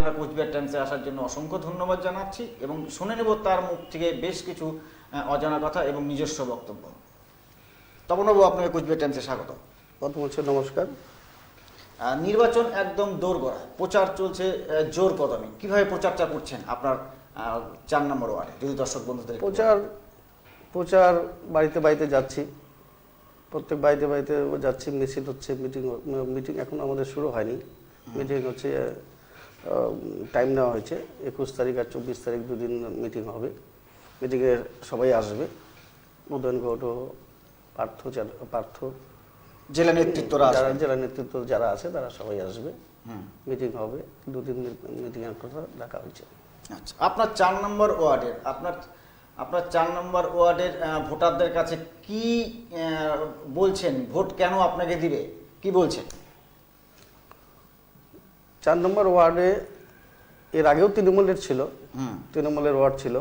আমরা কোচবিহার টাইমসে আসার জন্য অসংখ্য ধন্যবাদ জানাচ্ছি এবং শুনে নেব তার মুখ থেকে বেশ কিছু অজানা কথা এবং নিজস্ব বক্তব্য। তপনবাবু আপনাকে কোচবিহার টাইমসে স্বাগত। হচ্ছে নমস্কার। নির্বাচন একদম দোরগোড়ায় প্রচার চলছে জোর কদমে। কীভাবে প্রচারটা করছেন আপনার চার নম্বর ওয়ার্ডে? যদি দর্শক বন্ধুদের প্রচার প্রচার বাড়িতে বাড়িতে যাচ্ছি। প্রত্যেক বাড়িতে বাড়িতে যাচ্ছি। মিছিল হচ্ছে মিটিং মিটিং এখন আমাদের শুরু হয়নি। মিটিং হচ্ছে টাইম নেওয়া হয়েছে। একুশ তারিখ আর চব্বিশ তারিখ দুদিন মিটিং হবে। মিটিংয়ে সবাই আসবে। উদয়ন গৌড পার্থ পার্থ। জেলা নেতৃত্বরা যারা। জেলা নেতৃত্ব যারা আছে তারা সবাই আসবে। হুম। মিটিং হবে। দুদিন মিটিংয়ের কথা ডাকা হয়েছে। আচ্ছা আপনার চার নম্বর ওয়ার্ডের আপনার আপনার চার নম্বর ওয়ার্ডের ভোটারদের কাছে কি বলছেন? ভোট কেন আপনাকে দিবে? কি বলছেন? চার নম্বর ওয়ার্ডে এর আগেও তৃণমূলের ছিল তৃণমূলের ওয়ার্ড ছিল।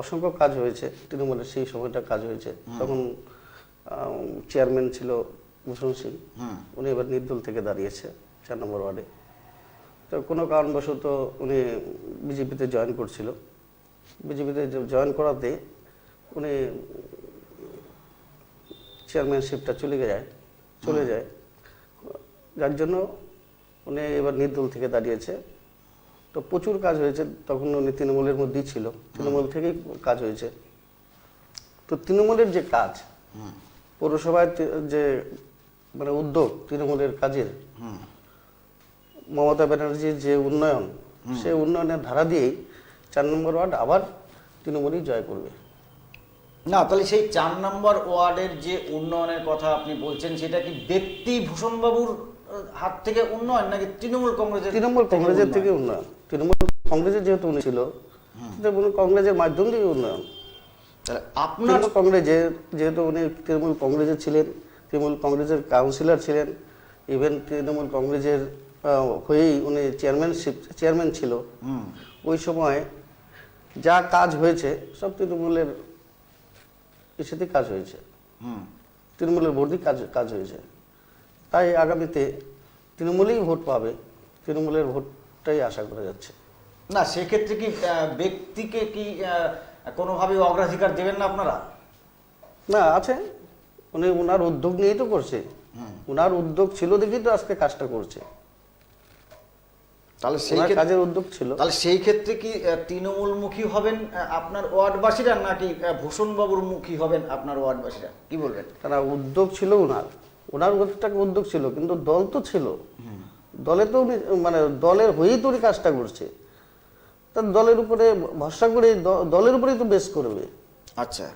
অসংখ্য কাজ হয়েছে তৃণমূলের সেই সময়টা কাজ হয়েছে। তখন চেয়ারম্যান ছিল ভূষণ সিং। হুম। উনি এবার নির্দল থেকে দাঁড়িয়েছে চার নম্বর ওয়ার্ডে। তো কোনো কারণবশত উনি বিজেপিতে জয়েন করছিল। বিজেপিতে জয়েন করাতে উনি চেয়ারম্যানশিপটা চলে যায় চলে যায়। যার জন্য উনি এবার নির্দল থেকে দাঁড়িয়েছে। তো প্রচুর কাজ হয়েছে তখন উনি তৃণমূলের মধ্যেই ছিল। তৃণমূল থেকেই কাজ হয়েছে। তো তৃণমূলের যে কাজ, পৌরসভায় যে মানে উদ্যোগ তৃণমূলের কাজের, মমতা ব্যানার্জির যে উন্নয়ন, সে উন্নয়নের ধারা দিয়েই চার নম্বর ওয়ার্ড আবার তৃণমূলই জয় করবে। না, তাহলে সেই চার নম্বর ওয়ার্ডের যে উন্নয়নের কথা আপনি বলছেন, সেটা কি ব্যক্তি ভূষণবাবুর হাত থেকে উন্নয়ন নাকি তৃণমূল কংগ্রেসের তৃণমূল কংগ্রেসের থেকে উন্নয়ন। তৃণমূল কংগ্রেসের যেহেতু উনি ছিল তৃণমূল কংগ্রেসের মাধ্যম দিয়ে উন্নয়ন। তাহলে আপনার কংগ্রেসের যেহেতু উনি তৃণমূল কংগ্রেসের ছিলেন তৃণমূল কংগ্রেসের কাউন্সিলর ছিলেন ইভেন তৃণমূল কংগ্রেসের হয়েই উনি চেয়ারম্যানশিপ চেয়ারম্যান ছিল। ওই সময় যা কাজ হয়েছে সব তৃণমূলের ইসেতে কাজ হয়েছে। হুম। তৃণমূলের ভোটই কাজ কাজ হয়েছে। তাই আগামীতে তৃণমূলেই ভোট পাবে তৃণমূলের ভোটটাই আশা করা যাচ্ছে। না সেক্ষেত্রে কি ব্যক্তিকে কি কোনোভাবে অগ্রাধিকার দেবেন না আপনারা? না আছে। উনি ওনার উদ্যোগ নিয়েই তো করছে। ওনার উদ্যোগ ছিল দেখেই তো আজকে কাজটা করছে। তাহলে সেই কাজের উদ্যোগ ছিল। তাহলে সেই ক্ষেত্রে কি তৃণমূলমুখী হবেন আপনার ওয়ার্ডবাসীরা নাকি ভূষণবাবুর মুখী হবেন আপনার ওয়ার্ডবাসীরা? কি বলবেন? তারা উদ্যোগ ছিল ওনার ওনার একটা উদ্যোগ ছিল? কিন্তু দল তো ছিল। দলে তো উনি মানে দলের হয়েই তো উনি কাজটা করছে। তার দলের উপরে ভরসা করে দলের উপরেই তো বেশ করবে। আচ্ছা।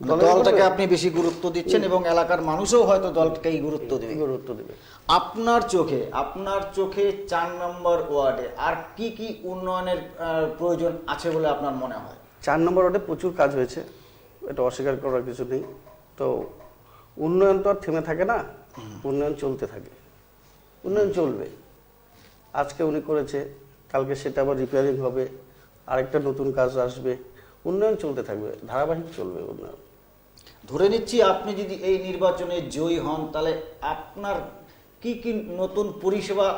দলটাকে আপনি বেশি গুরুত্ব দিচ্ছেন এবং এলাকার মানুষও হয়তো দলটাকেই গুরুত্ব দেবে। গুরুত্ব দেবে। আপনার চোখে আপনার চোখে চার নম্বর ওয়ার্ডে আর কি কি উন্নয়নের প্রয়োজন আছে বলে আপনার মনে হয়? চার নম্বর ওয়ার্ডে প্রচুর কাজ হয়েছে। এটা অস্বীকার করার কিছু নেই। তো উন্নয়ন তো আর থেমে থাকে না উন্নয়ন চলতে থাকে। উন্নয়ন চলবে। আজকে উনি করেছে কালকে সেটা আবার রিপেয়ারিং হবে আরেকটা নতুন কাজ আসবে। উন্নয়ন চলতে থাকবে ধারাবাহিক চলবে উন্নয়ন। ধরে নিচ্ছি আপনি যদি এই নির্বাচনে জয়ী হন তাহলে আপনার কি কি নতুন পরিষেবা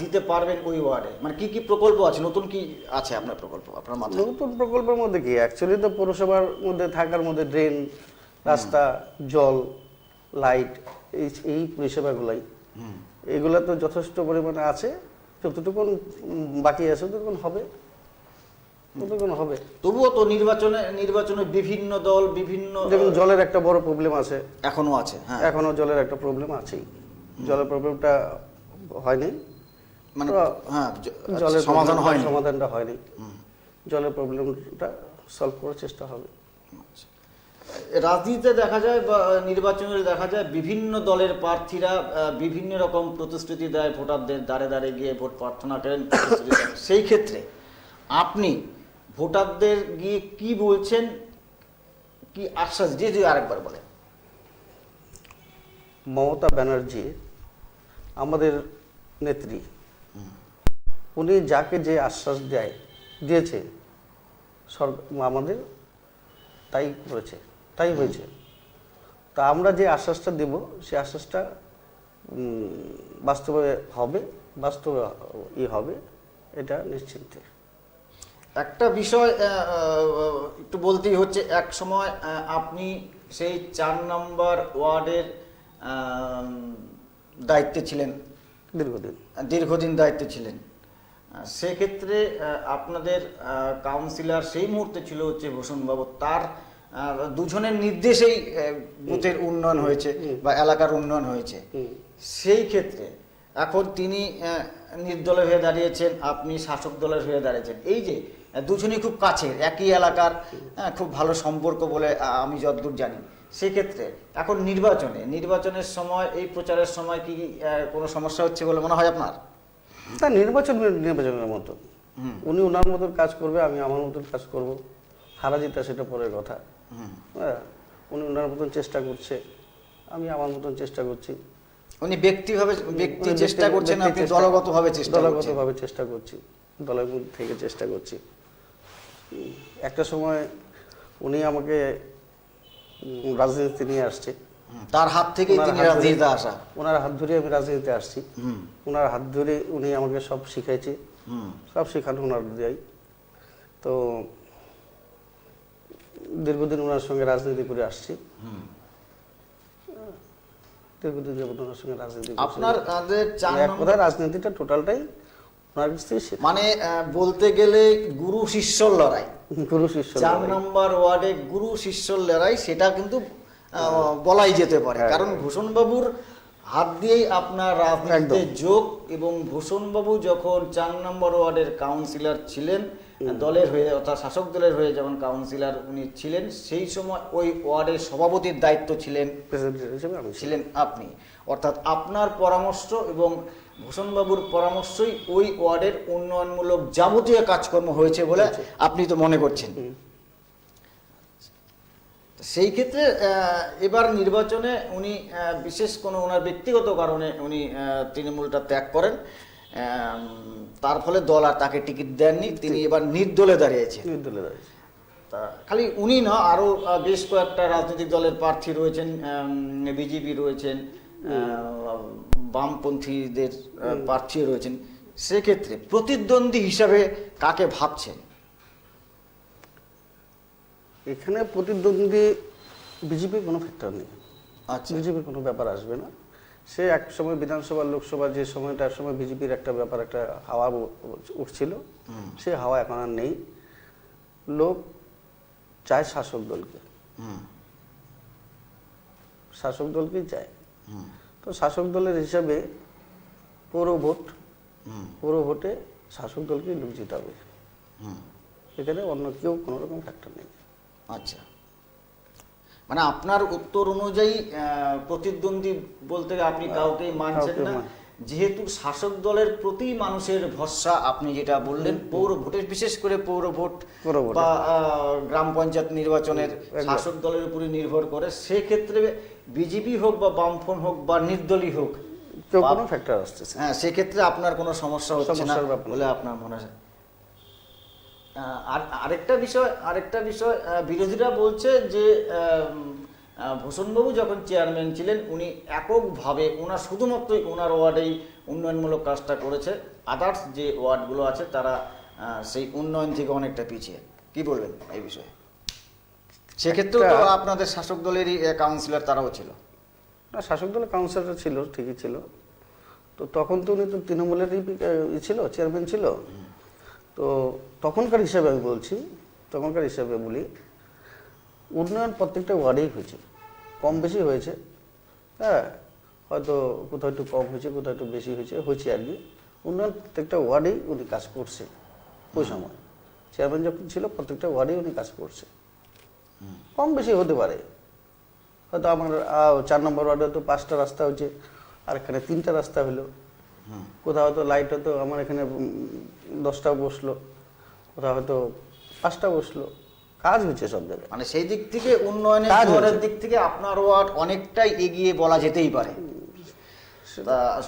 দিতে পারবেন ওই ওয়ার্ডে? মানে কি কি প্রকল্প আছে? নতুন কি আছে আপনার প্রকল্প আপনার মাথায়? নতুন প্রকল্পের মধ্যে কি? অ্যাকচুয়ালি তো পৌরসভার মধ্যে থাকার মধ্যে ড্রেন রাস্তা জল লাইট এই এই পরিষেবাগুলাই। এগুলা তো যথেষ্ট পরিমাণে আছে। যতটুকু বাকি আছে ততটুকুন হবে। হবে। তবুও তো নির্বাচনে নির্বাচনে বিভিন্ন দল বিভিন্ন যেমন জলের একটা বড় প্রবলেম আছে। এখনও আছে হ্যাঁ। এখনও জলের একটা প্রবলেম আছেই। জলের প্রবলেমটা হয়নি। মানে হ্যাঁ জলের সমাধান হয়নি। সমাধানটা হয়নি। জলের প্রবলেমটা সলভ করার চেষ্টা হবে। রাজনীতিতে দেখা যায় বা নির্বাচনে দেখা যায় বিভিন্ন দলের প্রার্থীরা বিভিন্ন রকম প্রতিশ্রুতি দেয় ভোটারদের দাঁড়ে দাঁড়ে গিয়ে ভোট প্রার্থনা করেন সেই ক্ষেত্রে আপনি ভোটারদের গিয়ে কি বলছেন কি আশ্বাস যে যে আরেকবার বলেন। মমতা ব্যানার্জি আমাদের নেত্রী উনি যাকে যে আশ্বাস দেয় দিয়েছে সরকার আমাদের তাই করেছে। তাই হয়েছে। তা আমরা যে আশ্বাসটা দেব সেই আশ্বাসটা বাস্তবে হবে বাস্তবে ই হবে এটা নিশ্চিন্তে। একটা বিষয় একটু বলতেই হচ্ছে এক সময় আপনি সেই চার নম্বর ওয়ার্ডের দায়িত্বে ছিলেন। দীর্ঘদিন। দীর্ঘদিন দায়িত্বে ছিলেন। সেক্ষেত্রে আপনাদের কাউন্সিলর সেই মুহূর্তে ছিল হচ্ছে ভূষণবাবু তার দুজনের নির্দেশেই বুথের উন্নয়ন হয়েছে বা এলাকার উন্নয়ন হয়েছে। সেই ক্ষেত্রে এখন তিনি আহ, নির্দলের হয়ে দাঁড়িয়েছেন আপনি শাসক দলের হয়ে দাঁড়িয়েছেন। এই যে দুজনই খুব কাছের একই এলাকার খুব ভালো সম্পর্ক বলে আমি যতদূর জানি। সেক্ষেত্রে এখন নির্বাচনে নির্বাচনের সময় এই প্রচারের সময় কি কোনো সমস্যা হচ্ছে বলে মনে হয় আপনার? তা নির্বাচন নির্বাচনের মতো। উনি ওনার মতন কাজ করবে আমি আমার মতন কাজ করব। হারা জিতা সেটা পরের কথা। হুম। হ্যাঁ উনি ওনার মতন চেষ্টা করছে। আমি আমার মতন চেষ্টা করছি। উনি ব্যক্তিভাবে ব্যক্তি চেষ্টা করছেন আপনি দলগতভাবে চেষ্টা দলগতভাবে চেষ্টা করছি। দলের মধ্যে থেকে চেষ্টা করছি। একটা সময় উনি আমাকে রাজনীতিতে নিয়ে আসছে। তার হাত থেকেই ওনার তিনি রাজনীতিতে আসা। ওনার হাত ধরে আমি রাজনীতিতে আসছি। হুম। ওনার হাত ধরে উনি আমাকে সব শিখাইছে। সব শেখানো ওনার দেয়। তো দীর্ঘদিন ওনার সঙ্গে রাজনীতি করে আসছি। দীর্ঘদিন যাবত ওনার সঙ্গে রাজনীতি আপনার এক রাজনীতিটা টোটালটাই ওনার কাছ থেকে মানে বলতে গেলে গুরু শিষ্যর লড়াই। গুরু শিষ্য চার নম্বর ওয়ার্ডে গুরু শিষ্যর লড়াই সেটা কিন্তু বলাই যেতে পারে। হ্যাঁ। কারণ ভূষণবাবুর হাত দিয়েই আপনার রাজনীতিতে যোগ এবং ভূষণবাবু যখন চার নম্বর ওয়ার্ডের কাউন্সিলর ছিলেন দলের হয়ে অর্থাৎ শাসক দলের হয়ে যখন কাউন্সিলর উনি ছিলেন সেই সময় ওই ওয়ার্ডের সভাপতির দায়িত্ব ছিলেন ছিলেন আপনি। অর্থাৎ আপনার পরামর্শ এবং ভূষণবাবুর পরামর্শই ওই ওয়ার্ডের উন্নয়নমূলক যাবতীয় কাজকর্ম হয়েছে বলে আপনি তো মনে করছেন। সেই ক্ষেত্রে এবার নির্বাচনে উনি বিশেষ কোনো ওনার ব্যক্তিগত কারণে উনি তৃণমূলটা ত্যাগ করেন। আহ, তার ফলে দল আর তাকে টিকিট দেননি তিনি এবার নির্দলে দাঁড়িয়েছেন। নির্দলে দাঁড়িয়েছি। তা খালি উনি না আরও বেশ কয়েকটা রাজনৈতিক দলের প্রার্থী রয়েছেন বিজেপি রয়েছেন বামপন্থীদের প্রার্থী রয়েছেন। সেক্ষেত্রে প্রতিদ্বন্দ্বী হিসাবে কাকে ভাবছেন? এখানে প্রতিদ্বন্দ্বী বিজেপির কোনো ফ্যাক্টর নেই। আচ্ছা। বিজেপির কোনো ব্যাপার আসবে না। সে এক সময় বিধানসভা লোকসভা যে সময়টার সময় বিজেপির একটা ব্যাপার একটা হাওয়া উঠছিল। সে হাওয়া এখন আর নেই। লোক চায় শাসক দলকে। হুম। শাসক দলকেই চায়। হুম। তো শাসক দলের হিসাবে পৌর ভোট হুম। পৌর ভোটে শাসক দলকেই লোক জিতাবে। এখানে অন্য কেউ কোনো রকম ফ্যাক্টর নেই। আচ্ছা। মানে আপনার উত্তর অনুযায়ী প্রতিদ্বন্দ্বী বলতে আপনি কাউকেই মানছেন না। যেহেতু শাসক দলের প্রতি মানুষের ভরসা আপনি যেটা বললেন পৌর ভোটের বিশেষ করে পৌর ভোট বা গ্রাম পঞ্চায়েত নির্বাচনের শাসক দলের উপরে নির্ভর করে। সেক্ষেত্রে বিজেপি হোক বা বামফ্রন্ট হোক বা নির্দলীয় হোক কোনো ফ্যাক্টর আসতেছে না। হ্যাঁ সেক্ষেত্রে আপনার কোনো সমস্যা হচ্ছে না। বলে আপনার মনে হয়। আর আরেকটা বিষয় আরেকটা বিষয় বিরোধীরা বলছে যে ভূষণবাবু যখন চেয়ারম্যান ছিলেন উনি এককভাবে ওনার শুধুমাত্রই ওনার ওয়ার্ডেই উন্নয়নমূলক কাজটা করেছে। আদার্স যে ওয়ার্ডগুলো আছে তারা সেই উন্নয়ন থেকে অনেকটা পিছিয়ে। কি বলবেন এই বিষয়ে? সেক্ষেত্রেও তো আপনাদের শাসক দলেরই কাউন্সিলর তারাও ছিল। না শাসক দলের কাউন্সিলর ছিল ঠিকই ছিল। তো তখন তো উনি তো তৃণমূলেরই ছিল চেয়ারম্যান ছিল। তো তখনকার হিসাবে আমি বলছি, তখনকার হিসাবে বলি, উন্নয়ন প্রত্যেকটা ওয়ার্ডেই হয়েছে। কম বেশি হয়েছে। হ্যাঁ হয়তো কোথাও একটু কম হয়েছে, কোথাও একটু বেশি হয়েছে হয়েছে আর কি। উন্নয়ন প্রত্যেকটা ওয়ার্ডেই উনি কাজ করছে ওই সময়। চেয়ারম্যান যখন ছিল, প্রত্যেকটা ওয়ার্ডেই উনি কাজ করছে। কম বেশি হতে পারে। হয়তো আমার চার নম্বর ওয়ার্ডে তো পাঁচটা রাস্তা হয়েছে, আর এখানে তিনটা রাস্তা হলো। কোথাও হয়তো লাইট হয়তো আমার এখানে দশটা বসল কোথাও হয়তো পাঁচটা বসল। কাজ হচ্ছে সব জায়গায়। মানে সেই দিক থেকে উন্নয়নের জোয়ারের দিক থেকে আপনার ওয়ার্ড অনেকটাই এগিয়ে বলা যেতেই পারে।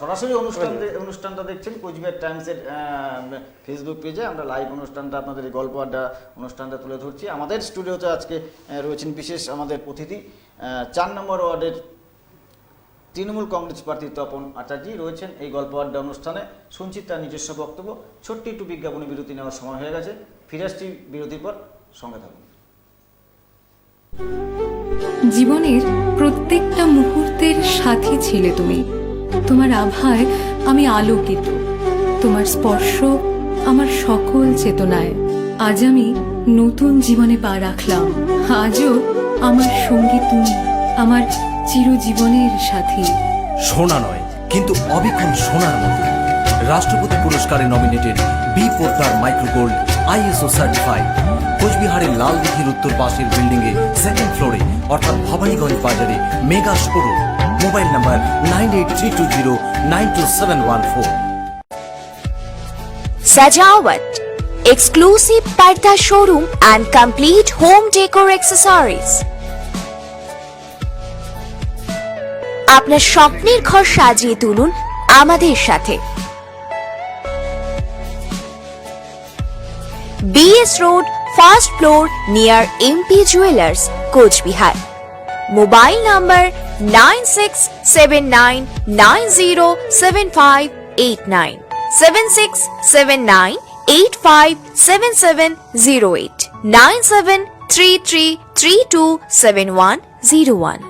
সরাসরি অনুষ্ঠান অনুষ্ঠানটা দেখছেন কোচবিহার টাইমসের ফেসবুক পেজে আমরা লাইভ অনুষ্ঠানটা আপনাদের এই গল্প আড্ডা অনুষ্ঠানটা তুলে ধরছি। আমাদের স্টুডিওতে আজকে রয়েছেন বিশেষ আমাদের অতিথি চার নম্বর ওয়ার্ডের তৃণমূল কংগ্রেস প্রার্থী তপন আচার্য রয়েছেন এই গল্প আড্ডা অনুষ্ঠানে। শুনছি তার নিজস্ব বক্তব্য, ছোট্ট একটু বিজ্ঞাপনী বিরতি নেওয়ার সময় হয়ে গেছে। ফিরে আসছি বিরতির পর, সঙ্গে থাকুন। জীবনের প্রত্যেকটা মুহূর্তের সাথী ছিলে তুমি। তোমার আভায় আমি আলোকিত। তোমার স্পর্শ আমার সকল চেতনায়। আজ আমি নতুন জীবনে পা রাখলাম। আজও আমার সঙ্গী তুমি, আমার চিরজীবনের সাথী। সোনা নয় কিন্তু অবিক্ষণ সোনার মতো। রাষ্ট্রপতি পুরস্কারে nominated B Poddar micro gold ISO certified কোচবিহারের লাল দিঘির উত্তর পাশের বিল্ডিং এ সেকেন্ড ফ্লোরে অর্থাৎ ভবানীগঞ্জ বাজারে mega showroom mobile number nine eight three two zero nine two seven one four Sajawat, exclusive Parda showroom and complete home decor accessories. আপনার স্বপ্নের ঘর সাজিয়ে তুলুন আমাদের সাথে। BS road first floor near MP jewellers Cooch Behar mobile number nine six seven nine nine zero seven five eight nine seven six seven nine eight five seven seven zero eight nine seven three three three two seven one zero one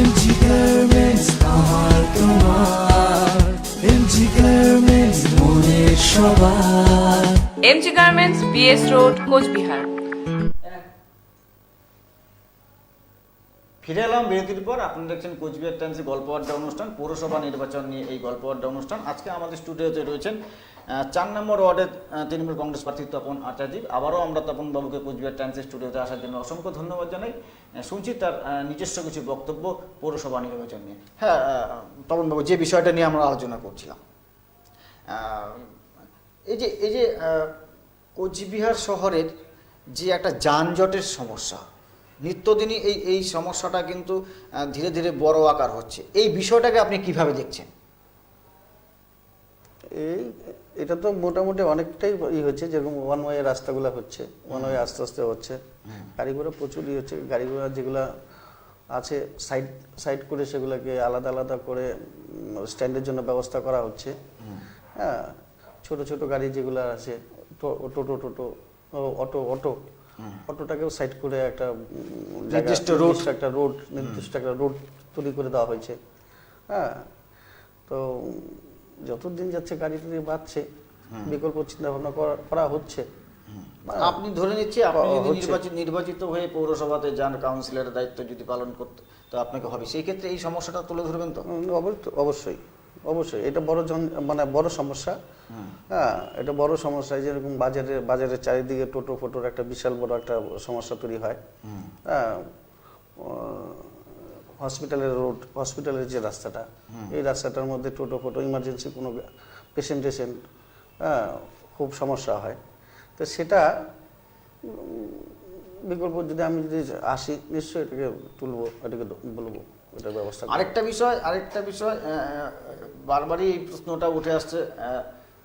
MG garments আমার তোমার MG garments মনের সবার। MG garments BS road Cooch Behar. ফিরে এলাম বিরতির পর। আপনারা দেখছেন কোচবিহার টাইমসের গল্প আড্ডা অনুষ্ঠান। পৌরসভা নির্বাচন নিয়ে এই গল্প আড্ডা অনুষ্ঠান। আজকে আমাদের স্টুডিওতে রয়েছেন চার নম্বর ওয়ার্ডের তৃণমূল কংগ্রেস প্রার্থী তপন আচার্য। আবারও আমরা তপন বাবুকে কোচবিহার টাইমসের স্টুডিওতে আসার জন্য অসংখ্য ধন্যবাদ জানাই। শুনছি তার নিজস্ব কিছু বক্তব্য পৌরসভা নির্বাচন নিয়ে। হ্যাঁ আহ, তপন বাবু যে বিষয়টা নিয়ে আমরা আলোচনা করছিলাম এই যে এই যে কোচবিহার শহরের যে একটা যানজটের সমস্যা নিত্যদিনই এই এই সমস্যাটা কিন্তু ধীরে ধীরে বড় আকার হচ্ছে। এই বিষয়টাকে আপনি কীভাবে দেখছেন? এই এটা তো মোটামুটি অনেকটাই ই হচ্ছে যেরকম ওয়ান ওয়ে রাস্তাগুলো হচ্ছে ওয়ান ওয়ে আস্তে আস্তে হচ্ছে। গাড়ি ঘোড়া প্রচুর ই হচ্ছে গাড়ি ঘোড়া যেগুলো আছে সাইড সাইড করে সেগুলোকে আলাদা আলাদা করে স্ট্যান্ডের জন্য ব্যবস্থা করা হচ্ছে। হ্যাঁ ছোট ছোট গাড়ি যেগুলো আছে টোটো টোটো অটো অটো অটোটাকেও সাইড করে একটা নির্দিষ্ট। নির্দিষ্ট একটা রোড নির্দিষ্ট একটা রোড তৈরি করে দেওয়া হয়েছে। হ্যাঁ? তো যত দিন যাচ্ছে গাড়ি টাড়ি বাড়ছে বিকল্প চিন্তা ভাবনা করা- হচ্ছে। হ্যাঁ। আপনি ধরে নিচ্ছি আপনি যদি নির্বাচিত নির্বাচিত হয়ে পৌরসভাতে যান কাউন্সিলরের দায়িত্ব যদি পালন করতে তো আপনাকে হবে। সেই ক্ষেত্রে এই সমস্যাটা তুলে ধরবেন তো? অবশ্য- অবশ্যই। অবশ্যই এটা বড় জন মানে বড় সমস্যা। হ্যাঁ। এটা বড় সমস্যা এই যেরকম বাজারে বাজারের চারিদিকে টোটো ফোটোর একটা বিশাল বড় একটা সমস্যা তৈরি হয়। হ্যাঁ হসপিটালের রোড হসপিটালের যে রাস্তাটা এই রাস্তাটার মধ্যে টোটো ফোটো ইমার্জেন্সি কোনো পেশেন্ট টেশেন্ট হ্যাঁ খুব সমস্যা হয়। তো সেটা বিকল্প যদি আমি যদি আসি নিশ্চয়ই এটাকে তুলবো এটাকে বলব। এটার ব্যবস্থা আরেকটা বিষয় আরেকটা বিষয় বারবারই এই প্রশ্নটা উঠে আসছে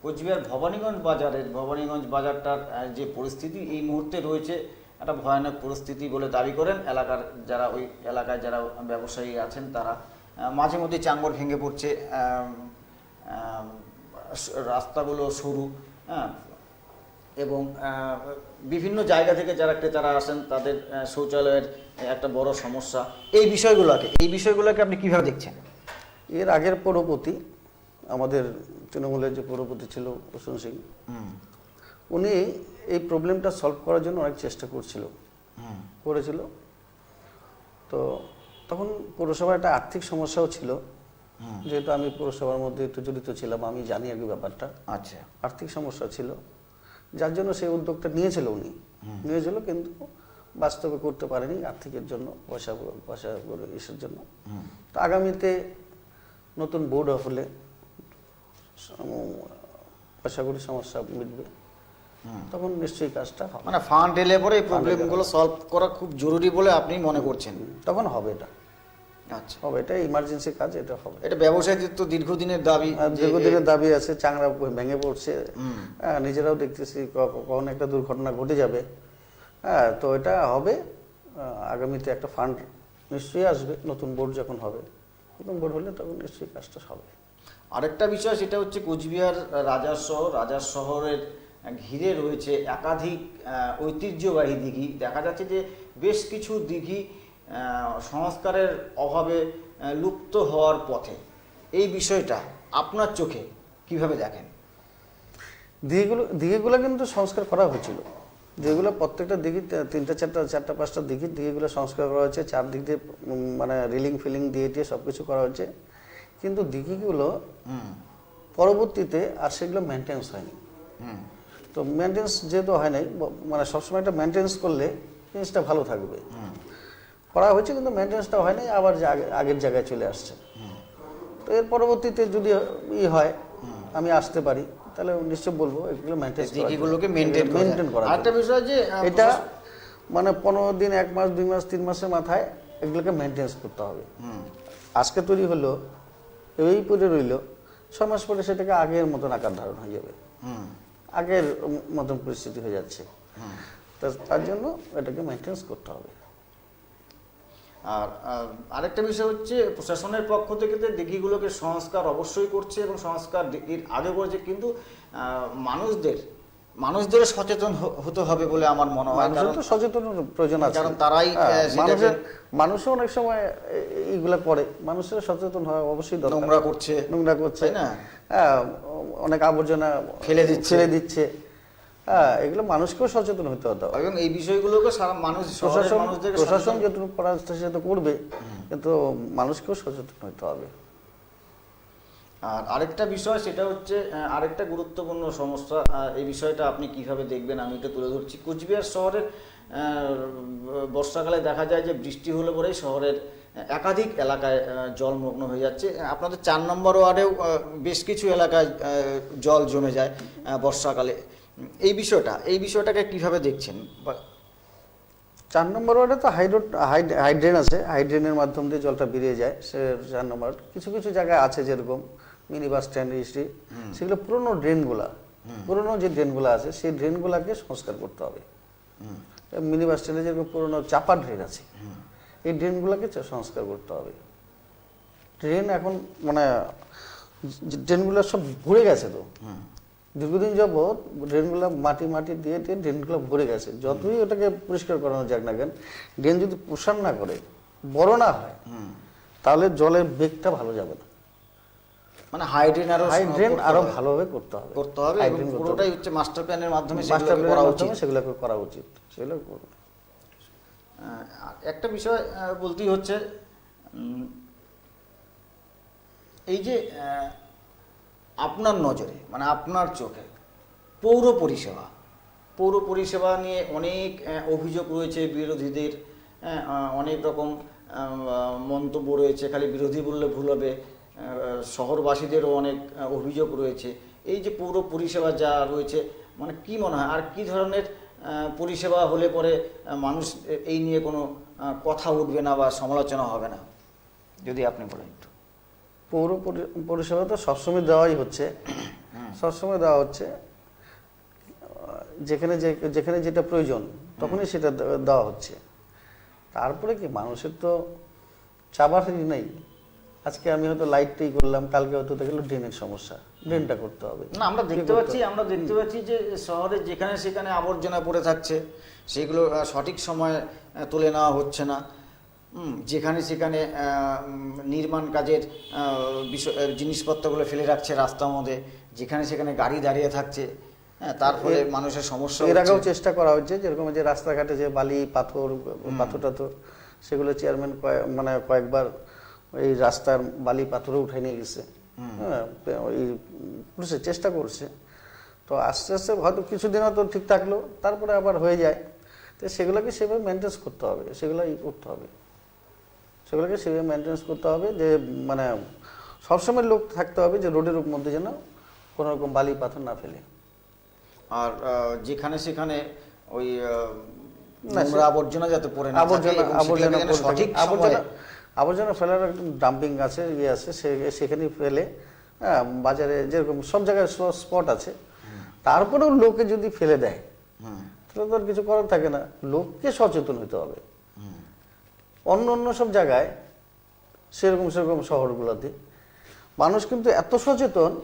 কোচবিহার ভবানীগঞ্জ বাজারের, ভবানীগঞ্জ বাজারটার যে পরিস্থিতি এই মুহূর্তে রয়েছে, একটা ভয়ানক পরিস্থিতি বলে দাবি করেন এলাকার যারা ওই এলাকায় যারা ব্যবসায়ী আছেন তারা। মাঝে মধ্যে চাঙ্গর ভেঙে পড়ছে রাস্তাগুলো সরু হ্যাঁ এবং বিভিন্ন জায়গা থেকে যারা ক্রেতারা আসেন তাদের শৌচালয়ের একটা বড় সমস্যা। এই বিষয়গুলোকে এই বিষয়গুলোকে আপনি কীভাবে দেখছেন? এর আগের পৌরপতি আমাদের তৃণমূলের যে পৌরপতি ছিল প্রসূন সিং উনি এই প্রবলেমটা সলভ করার জন্য অনেক চেষ্টা করছিল। করেছিল। তো তখন পৌরসভার একটা আর্থিক সমস্যাও ছিল। যেহেতু আমি পৌরসভার মধ্যে একটু জড়িত ছিলাম আমি জানি আর কি ব্যাপারটা। আচ্ছা। আর্থিক সমস্যা ছিল। যার জন্য সেই উদ্যোগটা নিয়েছিল উনি। নিয়েছিল কিন্তু বাস্তবে করতে পারেনি আর্থিকের জন্য পয়সা পয়সা ইসের জন্য। তো আগামীতে নতুন বোর্ড হলে পয়সা করি সমস্যা মিটবে। তখন নিশ্চয়ই কাজটা হবে। মানে ফান্ড এলে পরে এই প্রবলেমগুলো সলভ করা খুব জরুরি বলে আপনি মনে করছেন। তখন হবে এটা। আচ্ছা। হবে এটা ইমার্জেন্সি কাজ এটা হবে। এটা ব্যবসায়ীদের তো দীর্ঘদিনের দাবি দীর্ঘদিনের দাবি আছে চাংড়া ভেঙে পড়ছে। হ্যাঁ, নিজেরাও দেখতেছি কখন একটা দুর্ঘটনা ঘটে যাবে। হ্যাঁ তো এটা হবে আগামীতে একটা ফান্ড নিশ্চয়ই আসবে নতুন বোর্ড যখন হবে। নতুন বোর্ড হলে তখন নিশ্চয়ই কাজটা হবে। আরেকটা বিষয় সেটা হচ্ছে কোচবিহার রাজার শহর। রাজার শহরের ঘিরে রয়েছে একাধিক ঐতিহ্যবাহী দিঘি। দেখা যাচ্ছে যে বেশ কিছু দিঘি সংস্কারের অভাবে লুপ্ত হওয়ার পথে। এই বিষয়টা আপনার চোখে কীভাবে দেখেন? দিঘিগুলো দিঘিগুলো কিন্তু সংস্কার করা হয়েছিল। যেগুলো প্রত্যেকটা দিঘি তিনটা চারটা চারটা পাঁচটা দিঘি দিঘিগুলো সংস্কার করা হয়েছে। চারদিক দিয়ে মানে রিলিং ফিলিং দিয়ে দিয়ে সব কিছু করা হয়েছে। কিন্তু দিঘিগুলো পরবর্তীতে আর সেগুলো মেনটেন্স হয়নি। তো মেনটেন্স যেহেতু হয় নাই মানে সবসময় একটা মেনটেন্স করলে জিনিসটা ভালো থাকবে। করা হয়েছে কিন্তু মেনটেন্সটা হয় নাই আবার যে আগের জায়গায় চলে আসছে। তো এর পরবর্তীতে যদি ই হয় আমি আসতে পারি তাহলে নিশ্চয় বলব এগুলো মেনটেন দিঘিগুলোকে মেনটেন মেনটেন করা যাবে। বিষয় যে এটা মানে পনেরো দিন এক মাস দুই মাস তিন মাসের মাথায় এগুলোকে মেনটেন্স করতে হবে। আজকে তৈরি হলো এই পরে রইল ছয় মাস পরে সেটাকে আগের মতন আকার ধারণ হয়ে যাবে। হুম, আগের মতন পরিস্থিতি হয়ে যাচ্ছে। তার জন্য এটাকে মেনটেন্স করতে হবে। আর আরেকটা বিষয় হচ্ছে প্রশাসনের পক্ষ থেকে তো দিঘিগুলোকে সংস্কার অবশ্যই করছে এবং সংস্কার দিঘির আগে করেছে কিন্তু মানুষদের মানুষদের সচেতন হতে হবে বলে আমার মনে হয়। কারণ তো সচেতন প্রয়োজন আছে। কারণ তারাই, হ্যাঁ, মানুষের মানুষও অনেক সময় এইগুলা করে। মানুষের সচেতন হওয়া অবশ্যই দরকার। নোংরা করছে। নোংরা করছে। তাই না? হ্যাঁ অনেক আবর্জনা ফেলে দিচ্ছে। ফেলে দিচ্ছে। হ্যাঁ এগুলো মানুষকেও সচেতন হতে হতে হবে। এবং এই বিষয়গুলোকে সারা মানুষ প্রশাসন প্রশাসন যতটুকু করার চেষ্টা তো করবে কিন্তু মানুষকেও সচেতন হতে হবে। আর আরেকটা বিষয় সেটা হচ্ছে আরেকটা গুরুত্বপূর্ণ সমস্যা এই বিষয়টা আপনি কীভাবে দেখবেন আমি এটা তুলে ধরছি। কোচবিহার শহরের বর্ষাকালে দেখা যায় যে বৃষ্টি হলে পরেই শহরের একাধিক এলাকায় জলমগ্ন হয়ে যাচ্ছে। আপনাদের চার নম্বর ওয়ার্ডেও বেশ কিছু এলাকায় জল জমে যায় বর্ষাকালে। এই বিষয়টা এই বিষয়টাকে কীভাবে দেখছেন? চার নম্বর ওয়ার্ডে তো হাইড্রোড হাইড্রেন আছে। হাইড্রেনের মাধ্যম দিয়ে জলটা বেরিয়ে যায় সে চার নম্বর কিছু কিছু জায়গায় আছে যেরকম মিনি বাস স্ট্যান্ড হিস্ট্রি সেগুলো পুরনো ড্রেনগুলা পুরোনো যে ড্রেনগুলো আছে সেই ড্রেনগুলাকে সংস্কার করতে হবে। মিনি বাস স্ট্যান্ডে যেরকম পুরনো চাপা ড্রেন আছে এই ড্রেনগুলোকে সংস্কার করতে হবে। ড্রেন এখন মানে ড্রেনগুলো সব ভরে গেছে তো। দীর্ঘদিন যাবৎ ড্রেনগুলো মাটি মাটি দিয়ে দিয়ে ড্রেনগুলো ভরে গেছে। যতই ওটাকে পরিষ্কার করানো যাক না কেন ড্রেন যদি প্রসার না করে বড় না হয় তাহলে জলের বেগটা ভালো যাবে না। মানে হাইড্রেন আরও হাই ড্রেন করতে আরও ভালোভাবে করতে হবে। করতে হবে। পুরোটাই হচ্ছে মাস্টার প্ল্যানের মাধ্যমে মাস্টার করা উচিত। সেগুলোকে করা উচিত। সেগুলো করবে। একটা বিষয় বলতেই হচ্ছে এই যে আপনার নজরে মানে আপনার চোখে, পৌর পরিষেবা। পৌর পরিষেবা নিয়ে অনেক অভিযোগ রয়েছে বিরোধীদের অনেক রকম মন্তব্য রয়েছে, খালি বিরোধী বললে ভুল হবে শহরবাসীদেরও অনেক অভিযোগ রয়েছে। এই যে পৌর পরিষেবা যা রয়েছে মানে কি মনে হয়, আর কি ধরনের পরিষেবা হলে পরে মানুষ এই নিয়ে কোনো কথা উঠবে না বা সমালোচনা হবে না? যদি আপনি বলেন একটু। পৌর পরিষেবা তো সবসময় দেওয়াই হচ্ছে। সবসময় দেওয়া হচ্ছে। যেখানে যেখানে যেটা প্রয়োজন তখনই সেটা দেওয়া হচ্ছে। তারপরে কি মানুষের তো চাবার নেই। আজকে আমি হয়তো লাইটটাই করলাম কালকে হয়তো দেখল ড্রেনের সমস্যা। ড্রেনটা করতে হবে। না আমরা দেখতে পাচ্ছি আমরা দেখতে পাচ্ছি যে শহরে যেখানে সেখানে আবর্জনা পড়ে থাকছে সেগুলো সঠিক সময়ে তুলে নেওয়া হচ্ছে না। যেখানে সেখানে নির্মাণ কাজের বিষয় জিনিসপত্রগুলো ফেলে রাখছে রাস্তার মধ্যে যেখানে সেখানে গাড়ি দাঁড়িয়ে থাকছে হ্যাঁ তার ফলে এর- মানুষের সমস্যা এর আগেও চেষ্টা করা হচ্ছে যেরকম যে রাস্তাঘাটে যে বালি পাথর পাথর টাথর সেগুলো চেয়ারম্যান মানে কয়েকবার এই রাস্তার বালি পাথরও উঠে নিয়ে গেছে। হ্যাঁ ওই পুলিশে চেষ্টা করছে। তো আস্তে আস্তে হয়তো কিছুদিন হয়তো ঠিক থাকল তারপরে আবার হয়ে যায়। তো সেগুলোকে সেভাবে মেনটেন্স করতে হবে সেগুলো করতে হবে। সেগুলোকে সেভাবে মেনটেন্স করতে হবে যে মানে সবসময় লোক থাকতে হবে যে রোডের মধ্যে যেন কোনো রকম বালি পাথর না ফেলে। আর যেখানে সেখানে ওই আবর্জনা যাতে পড়ে না আবর্জনা আবর্জনা সঠিক আবর্জনা আবর্জনা ফেলার একটা ডাম্পিং আছে ইয়ে আছে সে- সেখানেই ফেলে হ্যাঁ বাজারে যেরকম সব জায়গায় স্পট আছে। তারপরেও লোকে যদি ফেলে দেয় তাহলে তো আর কিছু করার থাকে না। লোককে সচেতন হতে হবে। অন্য অন্য সব জায়গায় সেরকম সেরকম শহরগুলোতে। মানুষ কিন্তু এত সচেতন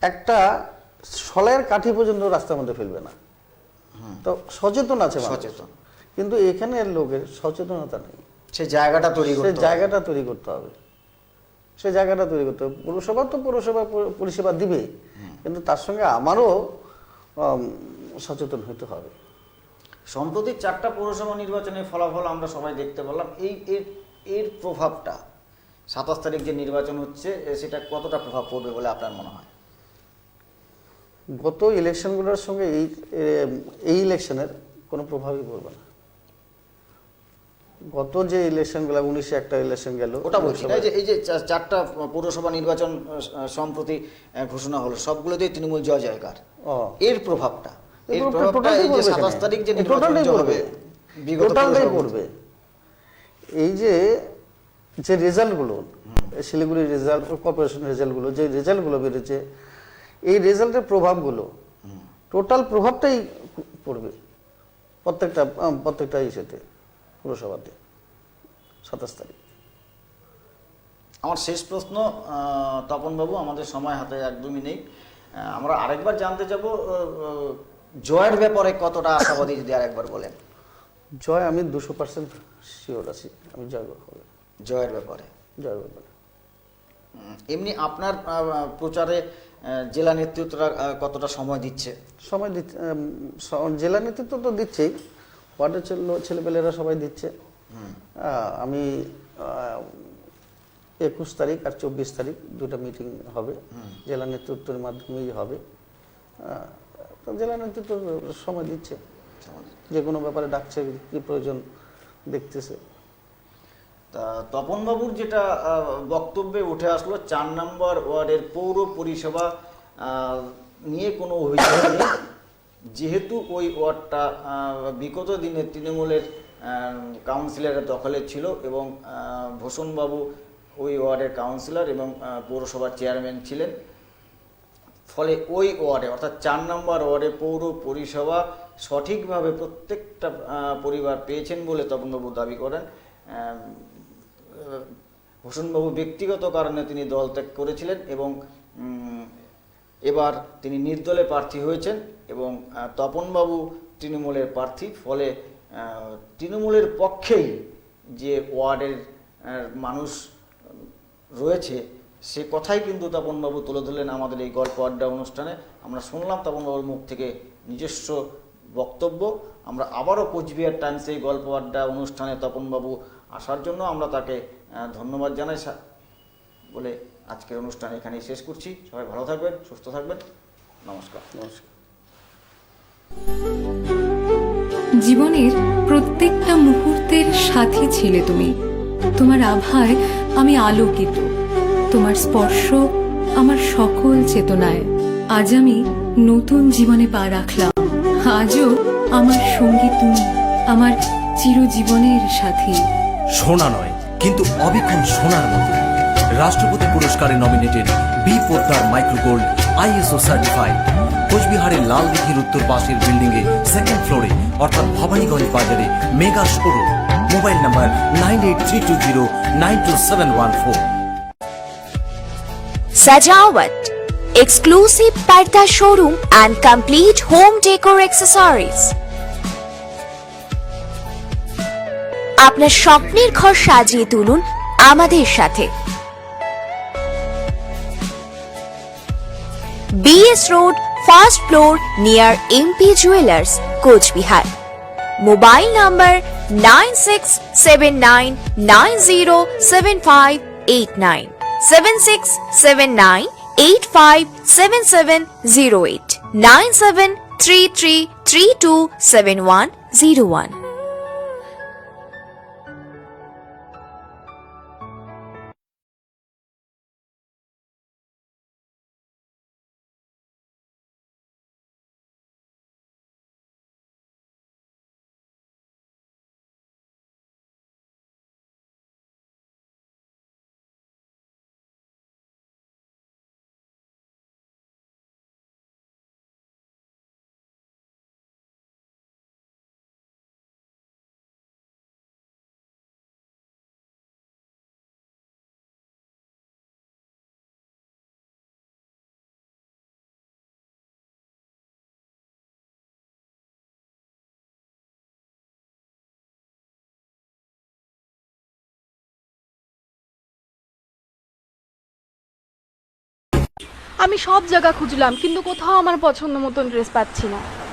একটা সলের কাঠি পর্যন্ত রাস্তার মধ্যে ফেলবে না। তো সচেতন আছে সচেতন। কিন্তু এখানে লোকের সচেতনতা নেই। সেই জায়গাটা তৈরি সে করতে জায়গাটা তৈরি করতে হবে। সে জায়গাটা তৈরি করতে হবে। পুরসভা তো পুরসভা পরি- পরিষেবা দিবে। কিন্তু তার সঙ্গে আমারও সচেতন হতে হবে। সম্প্রতি চারটা পৌরসভা নির্বাচনের ফলাফল আমরা সবাই দেখতে পেলাম এই এর এর প্রভাবটা সাতাশ তারিখ যে নির্বাচন হচ্ছে সেটা কতটা প্রভাব পড়বে বলে আপনার মনে হয়? গত ইলেকশনগুলোর সঙ্গে এই এই ইলেকশনের কোনো প্রভাবই পড়বে না। গত যে ইলেকশনগুলো উনিশে একটা ইলেকশন গেল। ওটা বলছি এই যে এই যে চারটা পৌরসভা নির্বাচন সম্প্রতি ঘোষণা হলো সবগুলোতেই তৃণমূল জয় জয়কার। এর প্রভাবটা? এই যে পড়বে সাতাশ এখানে। তারিখ যে নির্বাচন হবে টোটালটাই পড়বে। এই যে যে রেজাল্টগুলো শিলিগুড়ি রেজাল্ট কর্পোরেশন রেজাল্টগুলো যে রেজাল্টগুলো বেরোচ্ছে এই রেজাল্টের প্রভাবগুলো টোটাল প্রভাবটাই পড়বে প্রত্যেকটা প্রত্যেকটা ইসেতে পুরসভাতে সাতাশ তারিখ। আমার শেষ প্রশ্ন তপনবাবু আমাদের সময় হাতে একদমই নেই আমরা আরেকবার জানতে যাব জয়ের ব্যাপারে কতটা আশাবাদী যদি আরেকবার বলেন? জয় আমি দুশো পার্সেন্ট শিওর আছি। আমি জয় জয়ের ব্যাপারে? জয় ব্যাপারে। এমনি আপনার প্রচারে জেলা নেতৃত্বরা কতটা সময় দিচ্ছে? সময় দিচ্ছে জেলা নেতৃত্ব তো দিচ্ছেই। ওয়ার্ডের ছেলেপেলেরা সবাই দিচ্ছে। আমি একুশ তারিখ আর চব্বিশ তারিখ দুটো মিটিং হবে। জেলা নেতৃত্বের মাধ্যমেই হবে। জেলা নেতৃত্ব সময় দিচ্ছে। যে কোনো ব্যাপারে ডাকছে, কি প্রয়োজন দেখতেছে। তপনবাবুর যেটা বক্তব্যে উঠে আসলো, চার নম্বর ওয়ার্ডের পৌর পরিষেবা নিয়ে কোনো অভিযোগ নেই। যেহেতু ওই ওয়ার্ডটা বিগত দিনে তৃণমূলের কাউন্সিলরের দখলে ছিল এবং ভূষণবাবু ওই ওয়ার্ডের কাউন্সিলর এবং পৌরসভার চেয়ারম্যান ছিলেন। ফলে ওই ওয়ার্ডে, অর্থাৎ চার নম্বর ওয়ার্ডে পৌর পরিষেবা সঠিকভাবে প্রত্যেকটা পরিবার পেয়েছেন বলে তপনবাবু দাবি করেন। ভূষণবাবু ব্যক্তিগত কারণে তিনি দল ত্যাগ করেছিলেন এবং এবার তিনি নির্দলে প্রার্থী হয়েছেন এবং তপনবাবু তৃণমূলের প্রার্থী। ফলে তৃণমূলের পক্ষেই যে ওয়ার্ডের মানুষ রয়েছে সে কথাই কিন্তু তপনবাবু তুলে ধরলেন আমাদের এই গল্প আড্ডা অনুষ্ঠানে। আমরা শুনলাম তপনবাবুর মুখ থেকে নিজস্ব বক্তব্য। আমরা আবারও কোচবিহার টাইমসে এই গল্প আড্ডা অনুষ্ঠানে তপনবাবু আসার জন্য আমরা তাকে ধন্যবাদ জানাই বলে আজকের অনুষ্ঠান এখানেই শেষ করছি। সবাই ভালো থাকবেন সুস্থ থাকবেন। নমস্কার। নমস্কার। জীবনের প্রত্যেকটা মুহূর্তের সাথী ছিলে তুমি। তোমার আভায় আমি আলোকিত। তোমার স্পর্শ আমার সকল চেতনায়। আজ আমি নতুন জীবনে পা রাখলাম। আজও আমার সঙ্গী তুমি, আমার চিরজীবনের সাথী। সোনা নয়, কিন্তু অবিক্ষণ সোনার মতো। রাষ্ট্রপতি পুরস্কারে nominated B Poddar micro gold ISO certified কোচবিহারের লাল দিঘির উত্তর পাশের বিল্ডিং এ সেকেন্ড ফ্লোরে অর্থাৎ ভবানীগঞ্জ বাজারে mega showroom mobile number nine eight three two zero nine two seven one four Sajawat, exclusive Parda showroom and complete home decor accessories. আপনার স্বপ্নের ঘর সাজিয়ে তুলুন আমাদের সাথে। BS road first floor near MP jewellers Cooch Behar mobile number nine six seven nine nine zero seven five eight nine seven six seven nine eight five seven seven zero eight nine seven three three three two seven one zero one আমি সব জায়গা খুঁজলাম কিন্তু কোথাও আমার পছন্দ মতন dress পাচ্ছি না।